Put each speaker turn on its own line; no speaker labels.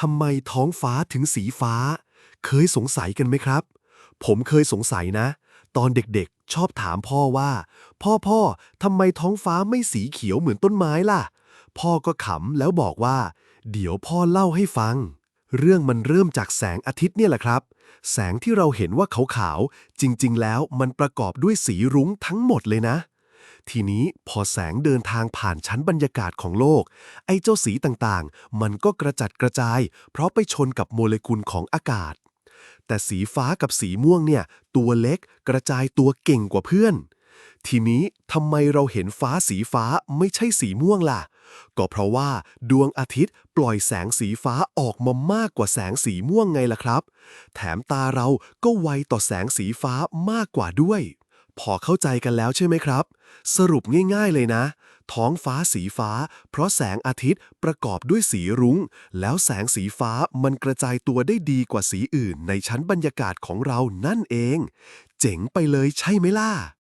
ทำไมท้องฟ้าถึงสีฟ้า เคยสงสัยกันไหมครับ ผมเคยสงสัยนะ ตอนเด็กๆ ชอบถามพ่อว่า พ่อพ่อทำไมท้องฟ้าไม่สีเขียวเหมือนต้นไม้ล่ะ พ่อก็ขำแล้วบอกว่า เดี๋ยวพ่อเล่าให้ฟัง เรื่องมันเริ่มจากแสงอาทิตย์เนี่ยแหละครับ แสงที่เราเห็นว่าขาวๆจริงๆ แล้วมันประกอบด้วยสีรุ้งทั้งหมดเลยนะ ทีนี้พอแสงเดินทางผ่านชั้นบรรยากาศของโลก ไอ้เจ้าสีต่างๆ มันก็กระจัดกระจาย เพราะไปชนกับโมเลกุลของอากาศ แต่สีฟ้ากับสีม่วงเนี่ย ตัวเล็กกระจายตัวเก่งกว่าเพื่อน ทีนี้ทำไมเราเห็นฟ้าสีฟ้าไม่ใช่สีม่วงล่ะ ก็เพราะว่าดวงอาทิตย์ปล่อยแสงสีฟ้าออกมามากกว่าแสงสีม่วงไงล่ะครับ แถมตาเราก็ไวต่อแสงสีฟ้ามากกว่าด้วย พอเข้าใจกันแล้วใช่ไหมครับ สรุปง่ายๆเลยนะ ท้องฟ้าสีฟ้า เพราะแสงอาทิตย์ประกอบด้วยสีรุง้ง แล้วแสงสีฟ้ามันกระจายตัวได้ดีกว่าสีอื่นในชั้นบรรยากาศของเรานั่นเอง เจ๋งไปเลยใช่ไหมล่ะ